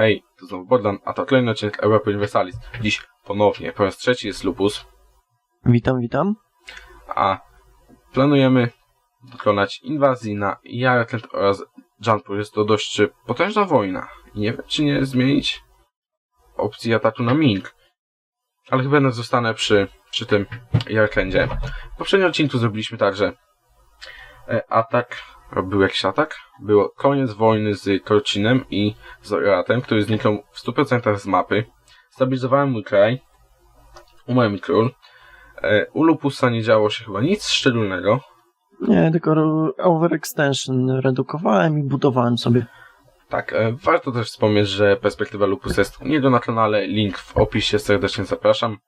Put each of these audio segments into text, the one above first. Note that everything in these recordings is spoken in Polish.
Hej, to znowu Bogdan, a to kolejny odcinek Europy Universalis. Dziś ponownie, po raz trzeci jest Lupus, Witam, witam. a planujemy dokonać inwazji na Jaretland oraz Janpur. Jest to dość potężna wojna. Nie wiem, czy nie zmienić opcji ataku na Ming. Ale chyba zostanę przy, przy tym Jaretlandzie. W poprzednim odcinku zrobiliśmy tak, że e, atak, był jakiś atak, było koniec wojny z Korcinem i z Oratem, który zniknął w 100% z mapy. Stabilizowałem mój kraj, umarł mi król. E, U Lupusa nie działo się chyba nic szczególnego. Nie, tylko overextension redukowałem i budowałem sobie. Tak, e, warto też wspomnieć, że perspektywa Lupusa jest u niego na kanale, link w opisie, serdecznie zapraszam.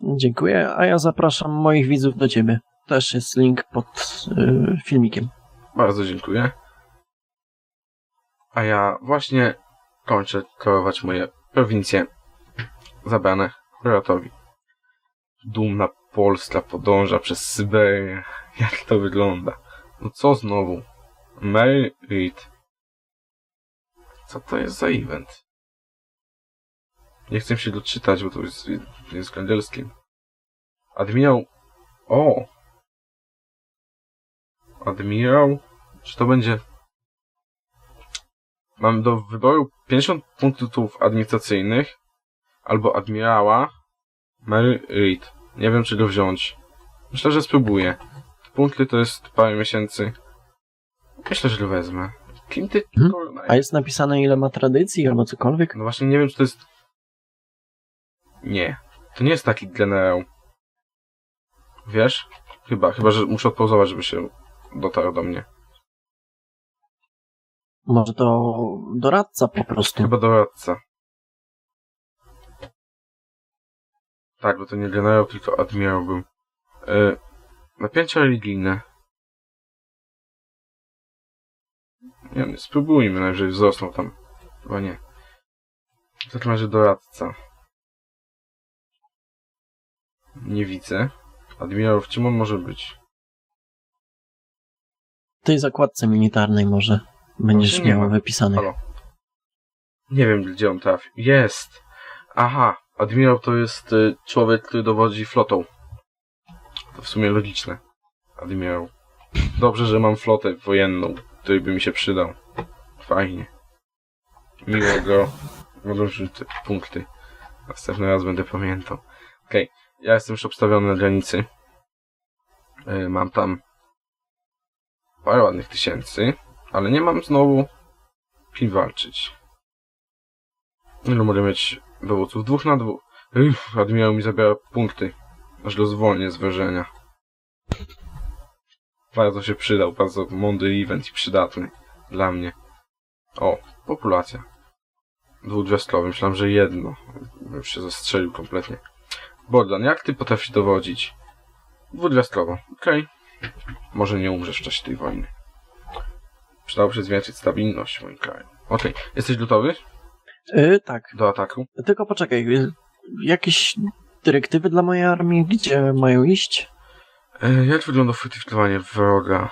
Dziękuję, a ja zapraszam moich widzów do ciebie. Też jest link pod y, filmikiem. Bardzo dziękuję. A ja właśnie kończę korować moje prowincje zabrane Horatowi. Dumna Polska podąża przez Syberię. Jak to wygląda? No co znowu? Mary Reed. Co to jest za event? Nie chcę się doczytać, bo to jest w języku angielskim. Admirał... O! Admirał? Czy to będzie... Mam do wyboru 50 punktów administracyjnych albo admirała Mary Reed. Nie wiem, czy go wziąć. Myślę, że spróbuję. Punkty to jest parę miesięcy. Myślę, że go wezmę. Kim ty... Hmm? kurna, A jest napisane ile ma tradycji albo cokolwiek? No właśnie nie wiem, czy to jest... Nie. To nie jest taki generał. Wiesz? Chyba, chyba, że muszę odpauzować, żeby się dotarł do mnie. Może to doradca po prostu. Chyba doradca. Tak, bo to nie generał, tylko admirał był. E, napięcia religijne. Nie wiem, spróbujmy, najwyżej wzrosną tam. Chyba nie. W takim razie doradca. Nie widzę. Admirał, w czym on może być? W tej zakładce militarnej może będziesz Właśnie nie miał ma. wypisane. Halo. Nie wiem, gdzie on trafił. Jest! Aha, admirał to jest y, człowiek, który dowodzi flotą. To w sumie logiczne. Admirał. Dobrze, że mam flotę wojenną, której by mi się przydał. Fajnie. Miło go. Odłożyć te punkty. Następny raz będę pamiętał. Okej, ja jestem już obstawiony na granicy. Y, mam tam parę ładnych tysięcy, ale nie mam znowu kim walczyć. Ilu mogę mieć dowódców? Dwóch na dwóch. Uff, admirał mi zabiera punkty. Aż go zwolnię z wrażenia. Bardzo się przydał, bardzo mądry event i przydatny dla mnie. O, populacja. Dwugwiazdkowy, myślałem, że jedno. Już się zastrzelił kompletnie. Bogdan, jak ty potrafisz dowodzić? Dwugwiazdkowo, okej. Może nie umrzesz w czasie tej wojny. Przydałoby się zwiększyć stabilność w moim kraju. Okej, jesteś gotowy Y, tak, do ataku? tylko poczekaj. y, Jakieś dyrektywy dla mojej armii? Gdzie mają iść? E, jak wygląda fortyfikowanie wroga?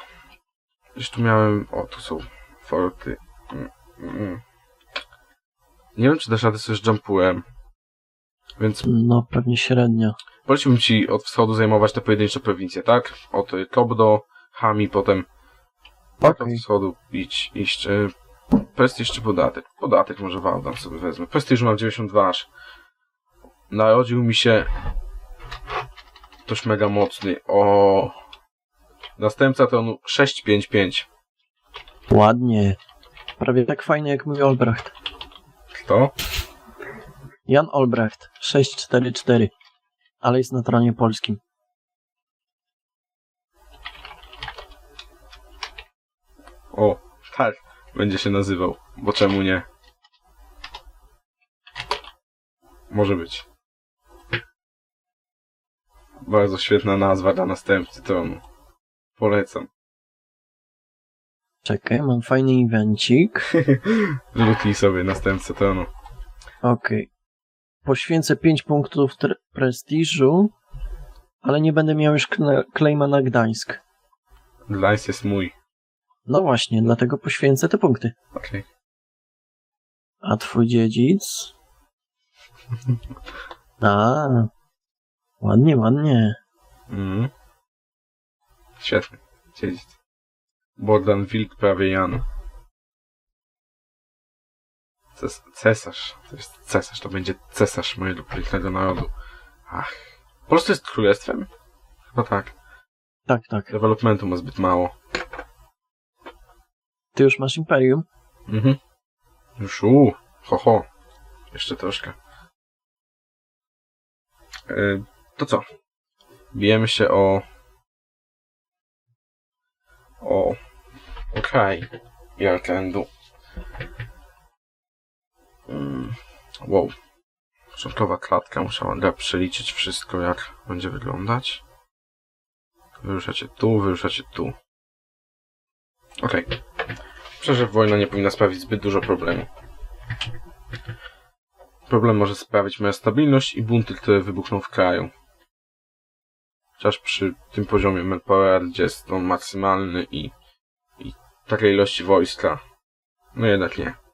Gdzieś tu miałem... O, tu są forty. Mm, mm. Nie wiem, czy dasz radę sobie z jumpurem. Więc No, pewnie średnio. Poleciłbym ci od wschodu zajmować te pojedyncze prowincje, tak? Od Kobdo, Hami, potem tak od wschodu iść, iść. y, Prestiż czy podatek? Podatek może Waldam sobie wezmę. Prestiż mam 92 aż. Narodził mi się ktoś mega mocny. O. Następca tronu 655. Ładnie. Prawie tak fajnie jak mój Olbracht. Kto? Jan Olbracht, 644. Ale jest na tronie polskim. O, tak. Będzie się nazywał. Bo czemu nie? Może być. Bardzo świetna nazwa dla następcy tronu. Polecam. Czekaj, mam fajny evencik. Lutnij sobie następcę tronu. Okej. Poświęcę 5 punktów prestiżu, ale nie będę miał już kle- klejma na Gdańsk. Gdańsk jest mój. No właśnie, dlatego poświęcę te punkty. Okej. A twój dziedzic? A, ładnie, ładnie. Mhm. Świetny. Dziedzic. Bogdan Wilk, prawie Jan. Ces cesarz. To jest cesarz, to będzie cesarz mojego pięknego narodu. Ach. Polska jest królestwem? Chyba tak. Tak, tak. Developmentu ma zbyt mało. Ty już masz imperium? Mhm. Już u, ho, ho. Jeszcze troszkę. E, to co? Bijemy się o... O... Okej. Jarkendu. Mm, wow. Początkowa klatka. Musiała przeliczyć wszystko, jak będzie wyglądać. Wyruszacie tu, wyruszacie tu. Okej. Myślę, że wojna nie powinna sprawić zbyt dużo problemu. Problem może sprawić moja stabilność i bunty, które wybuchną w kraju. Chociaż przy tym poziomie manpower, gdzie jest on maksymalny i, i takiej ilości wojska, no jednak nie.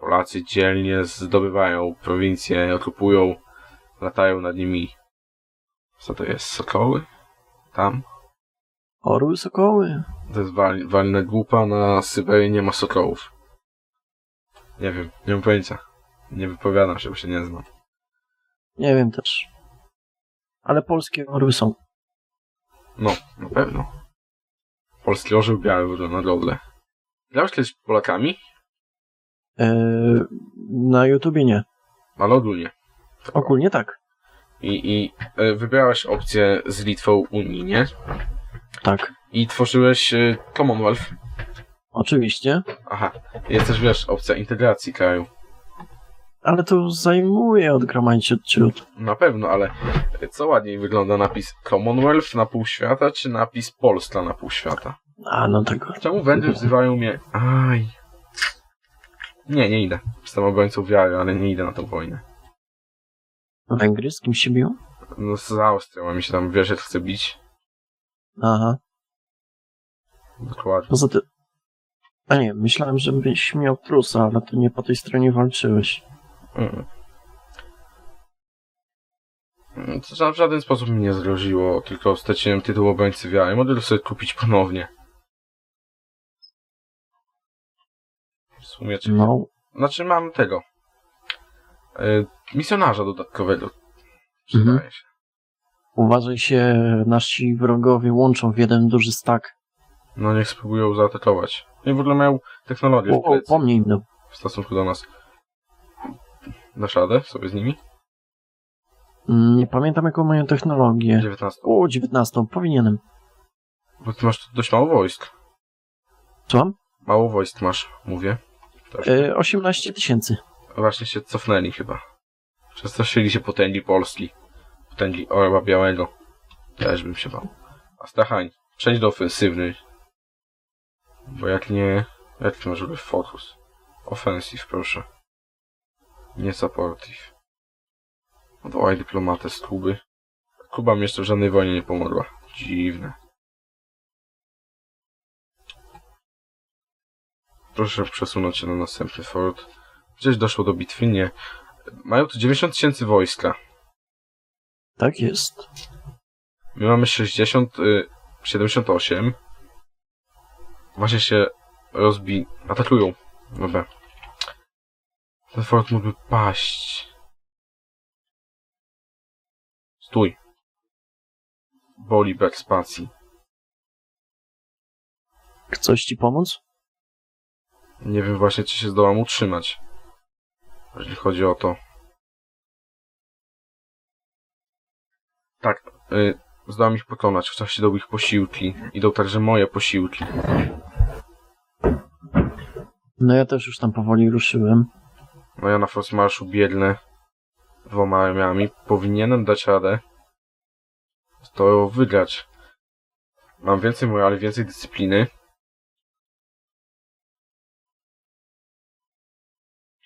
Polacy dzielnie zdobywają prowincje, okupują, latają nad nimi. Co to jest? Sokoły? Tam? Orły, sokoły. To jest wal, walne głupa, na Syberii nie ma sokołów. Nie wiem, nie mam pojęcia. Nie wypowiadam się, bo się nie znam. Nie wiem też. Ale polskie orły są. No, na pewno. Polski orzeł biały na godle. Grałeś kiedyś Polakami? Eee, na YouTubie nie. Ale ogólnie. Ogólnie tak. I, i e, wybrałeś opcję z Litwą Unii, nie? Tak. I tworzyłeś e, Commonwealth. Oczywiście. Aha. Jest też, wiesz, opcja integracji kraju. Ale to zajmuje odgromadzić odciut. Na pewno, ale co ładniej wygląda napis Commonwealth na pół świata, czy napis Polska na pół świata? A, no tego. Czemu Węgry wzywają mnie? Aj. Nie, nie idę. Jestem obrońcą wiary, ale nie idę na tą wojnę. Węgry z kim się biją? No z Austrią, a mi się tam wiesz, chce bić. Aha. Dokładnie. Poza tym... A nie, myślałem, że byś miał Prusa, ale to nie po tej stronie walczyłeś. Mm. Mm, To w żaden sposób mi nie zgroziło, tylko straciłem tytuł obrońcy wiary. Mogę sobie kupić ponownie. No, Znaczy mam tego. Y, misjonarza dodatkowego. Przydaje Mhm. się. uważaj się, nasi wrogowie łączą w jeden duży stak. No niech spróbują zaatakować. I w ogóle mają technologię w O, o, w stosunku do nas. Dasz radę sobie z nimi? Mm, Nie pamiętam, jaką mają technologię. 19. O, 19, powinienem. Bo ty masz dość mało wojsk. Słucham? Mało wojsk masz, mówię. E, 18 tysięcy. Właśnie się cofnęli chyba. Przestraszyli się potęgi Polski. Potęgi Orła Białego. Też bym się bał. Astrachań, przejdź do ofensywnej. Bo jak nie... Jak masz w ogóle focus? Offensive, proszę. Nie supportive. Odwołaj dyplomatę z Kuby. Kuba mi jeszcze w żadnej wojnie nie pomogła. Dziwne. Proszę przesunąć się na następny fort. Gdzieś doszło do bitwy? Nie. Mają tu 90 tysięcy wojska. Tak jest. My mamy 60, y, 78. Właśnie się rozbi... atakują. Dobra. Ten fort mógłby paść. Stój. Boli brak spacji. Coś ci pomóc? Nie wiem właśnie, czy się zdołam utrzymać. Jeżeli chodzi o to. Tak, y, zdołam ich pokonać, chociaż idą ich posiłki. Idą także moje posiłki. No ja też już tam powoli ruszyłem. No ja na Frostmarszu biegnę dwoma armiami. Powinienem dać radę to wygrać. Mam więcej morali, więcej dyscypliny.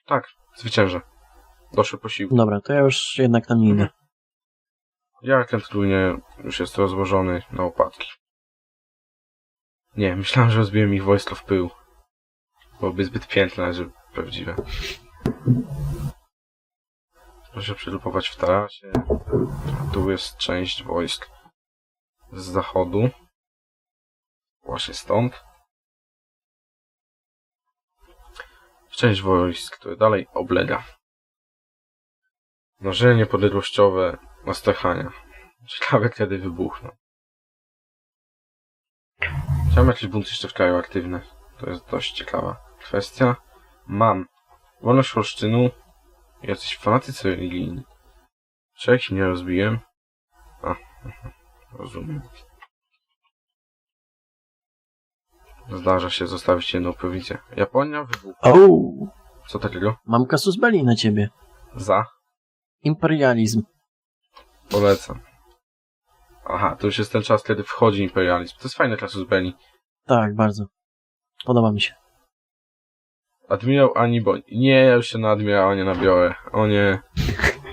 Tak, zwyciężę. Doszły posiłki. Dobra, to ja już jednak tam nie idę. Jarkent Trójnie już jest rozłożony na opadki. Nie, myślałem, że rozbiłem ich wojsko w pył. Byłoby zbyt piękne, że prawdziwe. Proszę przylupować w tarasie. Tu jest część wojsk z zachodu. Właśnie stąd. Część wojsk, które dalej oblega. Nożenie niepodległościowe Astrachania. Ciekawe kiedy wybuchną. Chciałem jakieś bunty jeszcze w kraju aktywne. To jest dość ciekawa kwestia. Mam wolność Holsztynu i jacyś fanatycy religijni. Czy ich nie rozbiłem? A, rozumiem. Zdarza się zostawić jedną prowincję. Japonia wybuchła. O, Co takiego? mam kasus belli na ciebie. Za. Imperializm. Polecam. Aha, to już jest ten czas, kiedy wchodzi imperializm. To jest fajne kasus belli. Tak, bardzo. Podoba mi się. Admirał ani bo... Nie, ja już się na admirała nie nabiorę. O nie.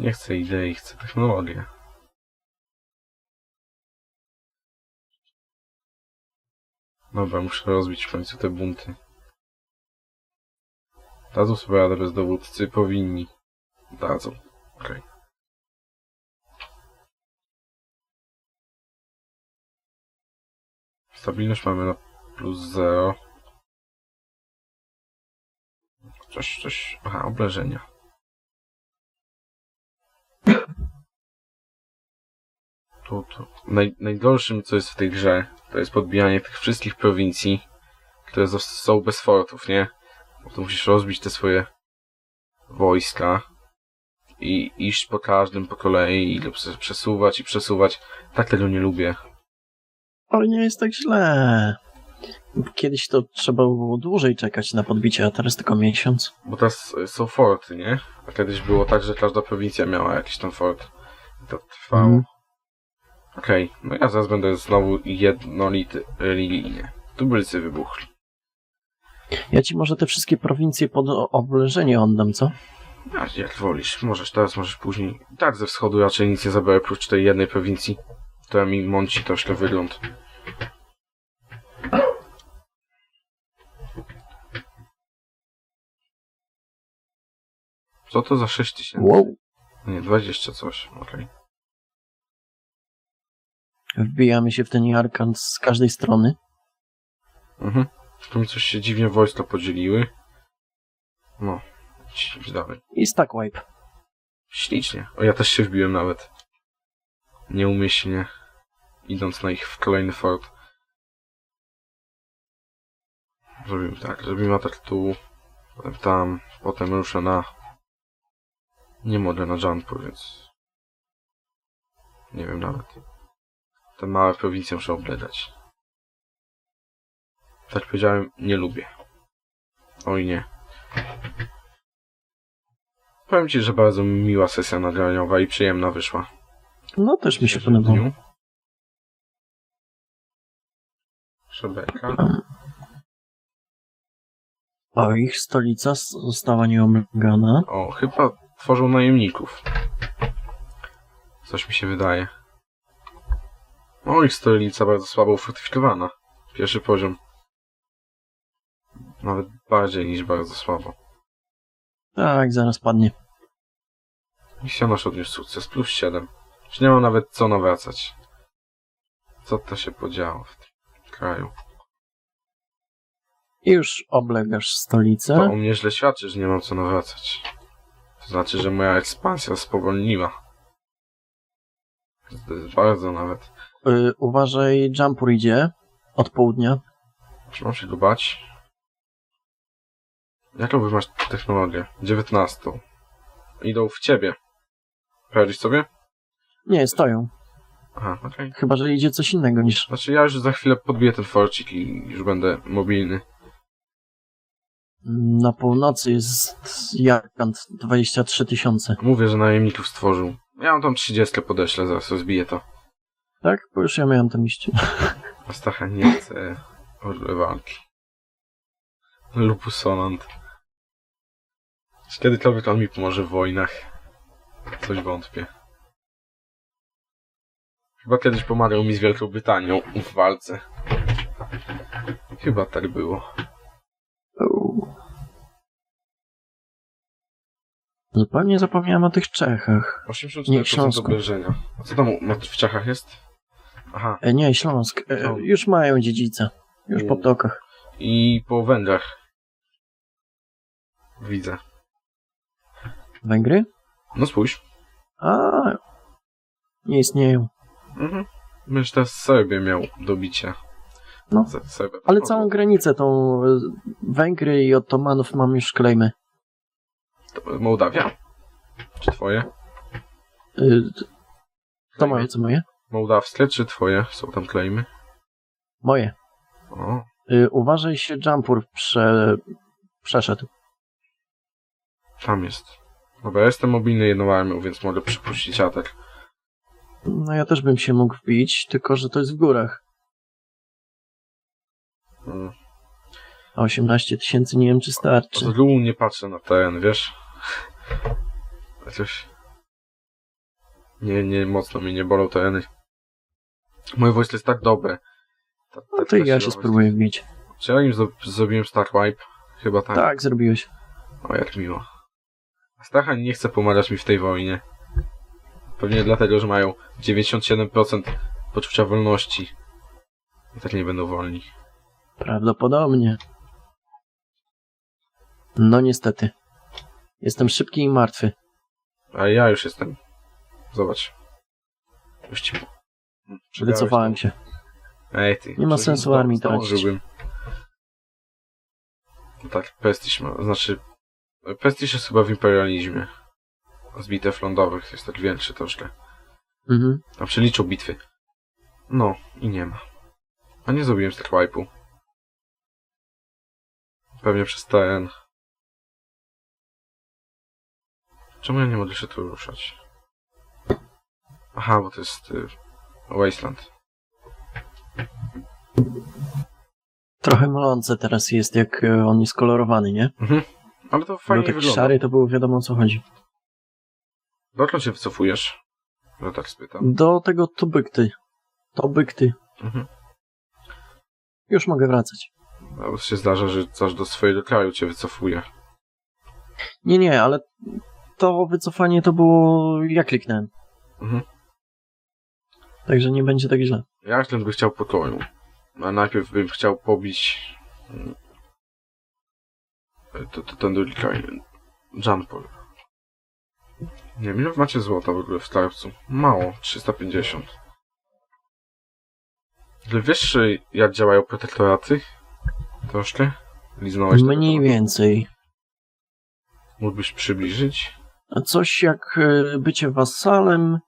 Nie chcę idei, chcę technologię. Dobra, muszę rozbić w końcu te bunty. Dadzą sobie radę bez dowódcy, powinni. Dadzą. Okej. Stabilność mamy na plus 0. Coś, coś. Aha, obrażenia. Tu, tu. Naj, najgorszym, co jest w tej grze, to jest podbijanie tych wszystkich prowincji, które są bez fortów, nie? Bo tu musisz rozbić te swoje wojska i iść po każdym po kolei i prze- przesuwać i przesuwać. Tak tego nie lubię. Ale nie jest tak źle. Kiedyś to trzeba było dłużej czekać na podbicie, a teraz tylko miesiąc. Bo teraz y, są forty, nie? A kiedyś było tak, że każda prowincja miała jakiś tam fort. I to trwało. Mhm. Okej, no ja zaraz będę znowu jednolity religijnie. Tubylcy wybuchli. Ja ci może te wszystkie prowincje pod oblężenie oddam, co? A, jak wolisz. Możesz teraz, możesz później. Tak, ze wschodu raczej nic nie zabiorę, oprócz tej jednej prowincji, która mi mąci troszkę wygląd. Co to za 6 tysięcy? Wow. Nie, 20 coś, okej. Wbijamy się w ten Jarkan z każdej strony. Mhm. Tu mi coś się dziwnie wojska podzieliły. No, idź dalej. I stack wipe. Ślicznie. O, ja też się wbiłem nawet. Nieumyślnie. Idąc na ich w kolejny fort. Zrobimy tak. Zrobimy atak tu. Potem tam. Potem ruszę na... Nie mogę na jumpu, więc... Nie wiem nawet. Te małe prowincje muszę oblegać. Tak powiedziałem, nie lubię. Oj nie. Powiem ci, że bardzo miła sesja nagraniowa i przyjemna wyszła. No też mi się podobało. Szebeka. O, ich stolica została nieomagana. O, chyba tworzą najemników. Coś mi się wydaje. O, ich stolica bardzo słabo ufortyfikowana. Pierwszy poziom. Nawet bardziej niż bardzo słabo. Tak, zaraz padnie. Misjonarz odniósł sukces, plus 7. Już nie mam nawet co nawracać. Co to się podziało w tym kraju? I już oblegasz To stolicę. o mnie źle świadczy, że nie mam co nawracać. To znaczy, że moja ekspansja spowolniła. To jest bardzo nawet. Y, uważaj, Jumpur idzie od południa. Czy mam się go bać? Jaką wy masz technologię? 19. Idą w ciebie. Poradzisz sobie? Nie, stoją. Aha, okej. Chyba, że idzie coś innego niż... Znaczy ja już za chwilę podbiję ten forcik i już będę mobilny. Na północy jest Jarkant 23 tysiące. Mówię, że najemników stworzył. Ja mam tam 30 podeślę, zaraz rozbiję to. Tak? Bo już ja miałem tam iść. Astacha nie chce walki. Lupus Solant. Czy kiedykolwiek on mi pomoże w wojnach? Coś wątpię. Chyba kiedyś pomagał mi z Wielką Brytanią w walce. Chyba tak było. Zupełnie zapomniałem o tych Czechach. 84% Śląsku. obrażenia. A co tam w Czechach jest? Aha. E, nie, Śląsk. E, już mają dziedzice. Już po ptokach. I po Węgrzech. Widzę. Węgry? No spójrz. A, nie istnieją. Mhm. Że teraz Serbię miał do bicia. No. Z- Serbia. Ale całą granicę tą e, Węgry i Ottomanów mam już klejmy. to Mołdawia? Czy twoje? Y, To moje, co moje? Mołdawskie czy twoje? Są tam klejmy? Moje. O, Y, Uważaj się, Jumpur prze... przeszedł. tam jest. Dobra, ja jestem mobilny jedną armią, więc mogę przypuścić atak. No ja też bym się mógł wbić, tylko że to jest w górach. Mm. A 18 tysięcy nie wiem, czy Z starczy. reguły nie patrzę na teren, wiesz? Chociaż... Nie, nie, mocno mnie nie bolą tereny. Moje wojsko jest tak dobre. Ta, No tak to i ja się spróbuję wbić. Czy ja im zro- zrobiłem Star Wipe? Chyba tak. Tak, zrobiłeś. O, jak miło. Stachań nie chce pomagać mi w tej wojnie. Pewnie dlatego, że mają 97% poczucia wolności. I tak nie będą wolni. Prawdopodobnie. No niestety. Jestem szybki i martwy. A ja już jestem. Zobacz. Już ci... Przegrałeś Wycofałem to. się. Ej, ty. Nie ma sensu armii tracić. No tak, prestiż ma. Znaczy... Prestiż jest chyba w imperializmie. Z bitew lądowych jest tak większy troszkę. Mhm. A przeliczył bitwy. No, i nie ma. A nie zrobiłem Star Wipe'u. Pewnie przez teren. Czemu ja nie mogę się tu ruszać? Aha, bo to jest y, Wasteland. Trochę mylące teraz jest, jak e, on jest kolorowany, nie? Mhm. Ale to Był fajnie taki wygląda. szary, to było wiadomo o co chodzi. Dokąd się wycofujesz? Że tak spytam. Do tego tubykty. Tobykty. Mhm. Już mogę wracać. Albo się zdarza, że coś do swojego kraju cię wycofuje. Nie, nie, ale to wycofanie to było... Ja kliknąłem. Mhm. Także nie będzie tak źle. Ja ten by chciał pokoju. A najpierw bym chciał pobić mm, to, to, ten drugi kraj. Jampol. Nie wiem, ile macie złota w ogóle w skarbcu? Mało, 350. Ale wiesz, jak działają protektoraty? Troszkę? Liznąłeś tego Mniej tematu? więcej. Mógłbyś przybliżyć? Coś jak e, bycie wasalem,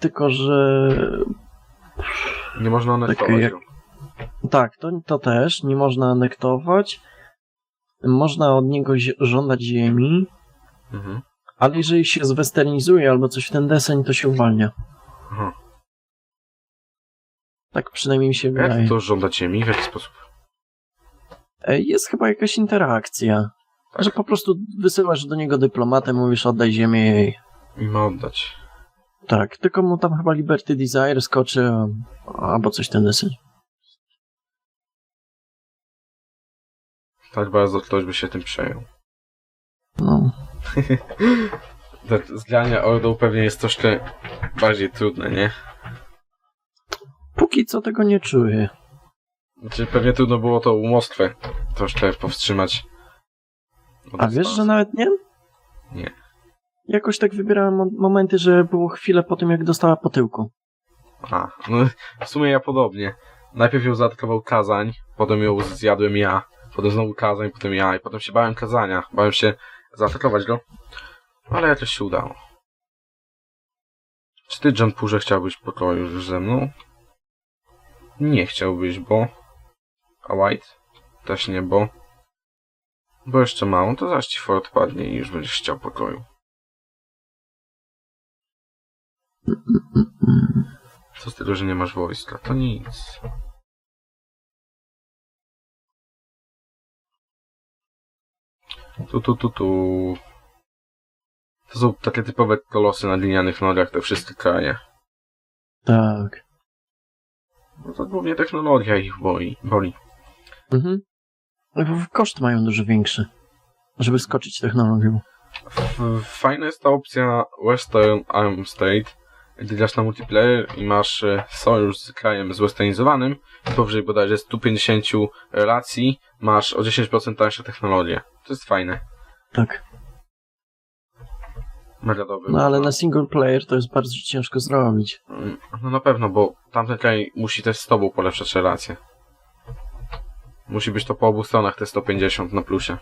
tylko że Nie można anektować jak- tak, to, to też nie można anektować. Można od niego żądać ziemi, Mhm. ale jeżeli się zwesternizuje albo coś w ten deseń, to się uwalnia. Aha. Tak przynajmniej mi się wydaje. Jak to żądać ziemi? W jaki sposób? E, Jest chyba jakaś interakcja, Tak. że po prostu wysyłasz do niego dyplomatę, mówisz oddaj ziemię jej. I ma oddać. Tak, tylko mu tam chyba Liberty Desire skoczy, albo coś ten deseń. Tak bardzo ktoś by się tym przejął. No, zgranie Ordą pewnie jest troszkę bardziej trudne, nie? póki co tego nie czuję. Znaczy pewnie trudno było to u troszkę powstrzymać. Od A wiesz, że nawet nie? Nie. Jakoś tak wybierałem mo- momenty, że było chwilę po tym, jak dostała po tyłku. A, no w sumie ja podobnie. Najpierw ją zaatakował Kazań, potem ją zjadłem ja, potem znowu Kazań, potem ja i potem się bałem Kazania. Bałem się zaatakować go, ale jakoś się udało. Czy ty, John Purze, chciałbyś pokoju już ze mną? Nie chciałbyś, bo... A White? Też nie, bo... Bo jeszcze mało, to zaś ci fort padnie i już będziesz chciał pokoju. Co z tego, że nie masz wojska? To nic. Tu, tu, tu, tu. To są takie typowe kolosy na glinianych nogach, te wszystkie kraje. Tak. No to głównie technologia ich boi, boli. Mhm. Bo Koszt mają dużo większy, żeby skoczyć technologią. F- Fajna jest ta opcja Western Arm State, gdy grasz na multiplayer i masz e, sojusz z krajem zwesternizowanym, powyżej bodajże 150 relacji masz o 10% tańsze technologie. To jest fajne. Tak. Mega dobry. No ale na single player to jest bardzo ciężko zrobić. Mm, No na pewno, bo tamten kraj musi też z tobą polepszać relacje. Musi być to po obu stronach te 150 na plusie.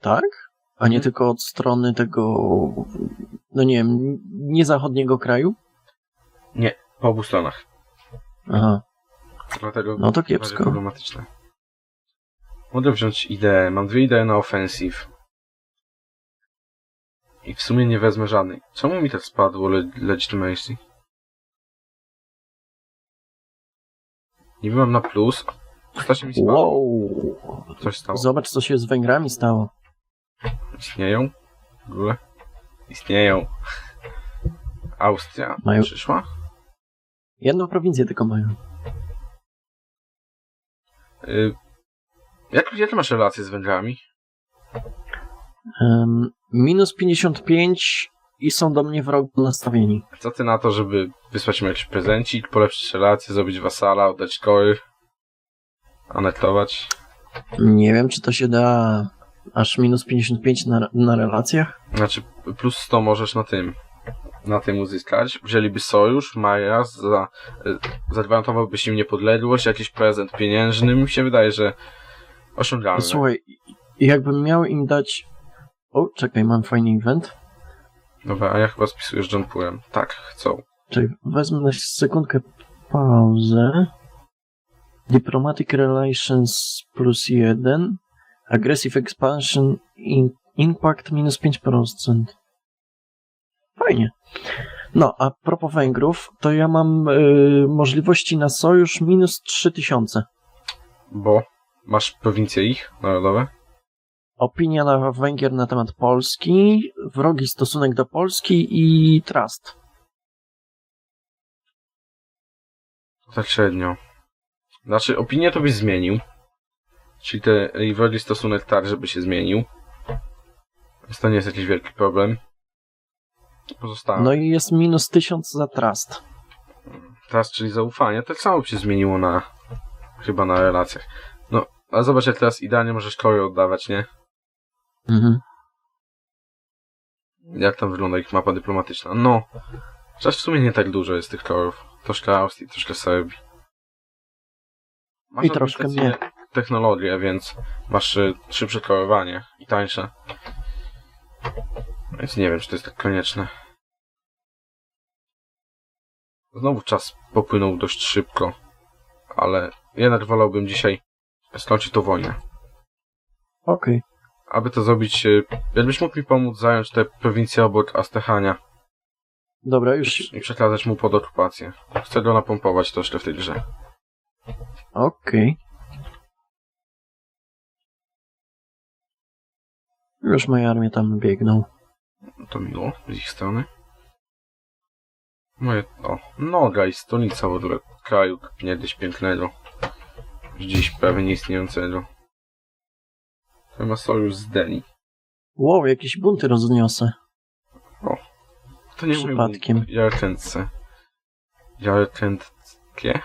Tak? A nie Mhm. tylko od strony tego, no nie wiem, nie zachodniego kraju? Po obu stronach. Aha, Dlatego no to kiepsko. problematyczne. Mogę wziąć ideę. Mam dwie idee na offensive. I w sumie nie wezmę żadnej. Czemu mi tak spadło le legitimacy? Niby mam na plus. Coś mi spadło. Wow! Coś stało. Zobacz, co się z Węgrami stało. Istnieją? W ogóle? Istnieją. Austria Mają- przyszła? Jedną prowincję tylko mają. Y jak, jakie masz relacje z Węgrami? Em, minus 55 i są do mnie wrogo nastawieni. Co ty na to, żeby wysłać im jakiś prezencik, polepszyć relacje, zrobić wasala, oddać kory, anektować? Nie wiem, czy to się da aż minus 55 na, na relacjach. Znaczy, plus 100 możesz na tym, na tym uzyskać. Wzięliby sojusz, Maja, za, y, zagwarantowałbyś im niepodległość, jakiś prezent pieniężny. Mi się wydaje, że osiągalne. Słuchaj, jakbym miał im dać... O, czekaj, mam fajny event. Dobra, a ja chyba spisuję z John Purem. Tak, chcą. Czekaj, wezmę na sekundkę pauzę. Diplomatic Relations plus 1. Aggressive Expansion in, Impact minus 5%. Fajnie. No, a propos Węgrów, to ja mam y, możliwości na sojusz minus 3000. Bo masz prowincje ich narodowe? Opinia na Węgier na temat Polski, wrogi stosunek do Polski i trust. Tak średnio. Znaczy, opinię to byś zmienił. Czyli te i wrogi stosunek tak, żeby się zmienił. Więc to nie jest jakiś wielki problem. Pozostałe. No i jest minus 1000 za trust. Teraz, czyli zaufanie, tak samo się zmieniło na... Chyba na relacjach. No, ale zobacz, jak teraz idealnie możesz kory oddawać, nie? Mhm. Jak tam wygląda ich mapa dyplomatyczna. No, chociaż w sumie nie tak dużo jest tych korów. Troszkę Austrii, troszkę Serbii. Masz I troszkę administrację technologię, więc masz szybsze korowanie i tańsze. Więc nie wiem, czy to jest tak konieczne. Znowu czas popłynął dość szybko, ale jednak wolałbym dzisiaj skończyć tą wojnę. Okej. Aby to zrobić, y, jakbyś mógł mi pomóc zająć te prowincje obok Astechania Dobra, już. i przekazać mu pod okupację. Chcę go napompować troszkę w tej grze. Okej. Już moje armie tam biegną. To miło z ich strony. Moje, o, noga i stolica w ogóle kraju niegdyś pięknego. Dziś prawie nieistniejącego. To ma sojusz z Deni. Wow, jakieś bunty rozniosę. To nie Przypadkiem. Jarkentce. Jarkentkie?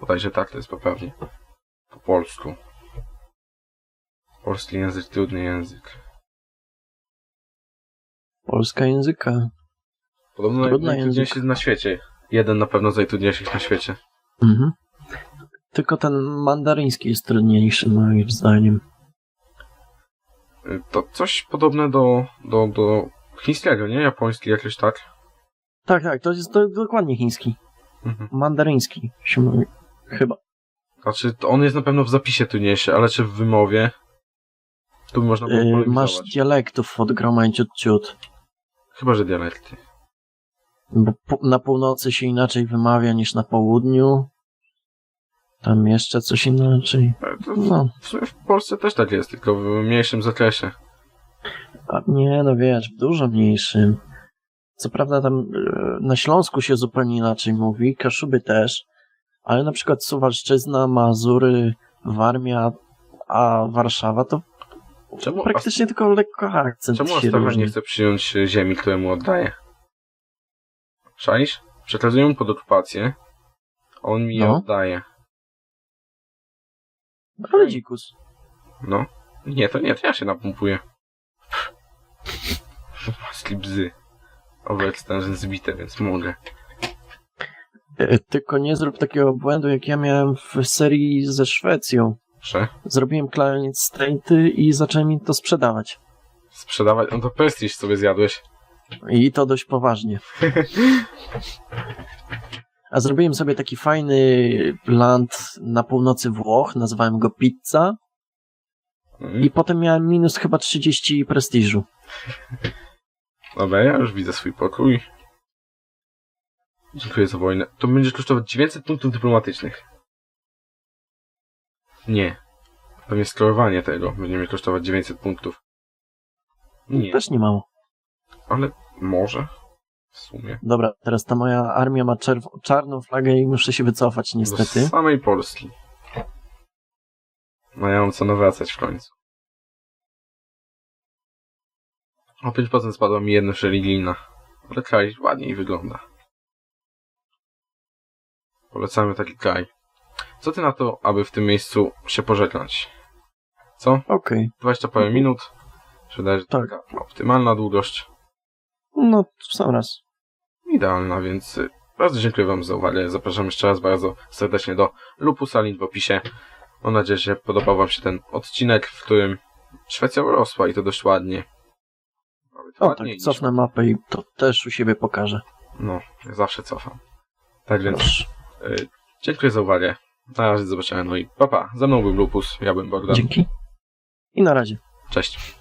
Bodajże tak, to jest poprawnie. Po polsku. Polski język, trudny język. Polska języka. Podobno Trudny najtrudniejszy na świecie. Jeden na pewno z najtrudniejszych na świecie. Mhm. Tylko ten mandaryński jest trudniejszy, moim zdaniem. Y, To coś podobne do, do, do chińskiego, nie? Japoński jakoś tak. Tak, tak, to jest to, dokładnie chiński. Mhm. Mandaryński się mówi. Chyba. Znaczy, to on jest na pewno w zapisie trudniejszy, ale czy w wymowie? Tu można było Yy, masz dialektów od groma ciut ciut. Chyba, że dialekty. Bo na północy się inaczej wymawia niż na południu. Tam jeszcze coś inaczej. No, w sumie w Polsce też tak jest, tylko w mniejszym zakresie. a nie, no wiesz, w dużo mniejszym. Co prawda tam e, na Śląsku się zupełnie inaczej mówi, Kaszuby też, ale na przykład Suwalszczyzna, Mazury, Warmia, a Warszawa to Czemu, praktycznie tylko lekko akcent czemu różni. nie chce przyjąć e, ziemi, którą mu oddaje? Szaisz? Przekazuję mu pod okupację, a on mi je No. oddaje. Ale dzikus. No. Nie, to nie, to ja się napompuję. Maski bzy. Overextension zbite, więc mogę. E, Tylko nie zrób takiego błędu, jak ja miałem w serii ze Szwecją. Proszę. Zrobiłem client state'y i zacząłem im to sprzedawać. Sprzedawać. No to prestiż sobie zjadłeś. I to dość poważnie. A zrobiłem sobie taki fajny land na północy Włoch, nazwałem go Pizza Mm. i potem miałem minus chyba 30 prestiżu. Dobra, ja już widzę swój pokój. Dziękuję za wojnę. To będzie kosztować 900 punktów dyplomatycznych. Nie. Pewnie skorowanie tego będzie mi kosztować 900 punktów. Nie, Też nie mało. ale może. W sumie. Dobra, teraz ta moja armia ma czarną flagę i muszę się wycofać niestety. Do samej Polski. No ja mam co nawracać w końcu. O 5% spadła mi jedność religijna. Ale kraj ładniej wygląda. Polecamy taki kraj. Co ty na to, aby w tym miejscu się pożegnać? Co? Okej, 20 parę minut? Się Wydaje, to Tak. taka optymalna długość. no w sam raz. Idealna, więc y, bardzo dziękuję Wam za uwagę. Zapraszam jeszcze raz bardzo serdecznie do Lupusa, link w opisie. Mam nadzieję, że podobał Wam się ten odcinek, w którym Szwecja urosła i to dość ładnie. Nawet O tak, cofnę mapę i to też u siebie pokażę. No, ja zawsze cofam. Tak więc y, dziękuję za uwagę. Na razie do zobaczenia, no i papa. Ze mną był Lupus, ja byłem Bogdan. Dzięki. I na razie. Cześć.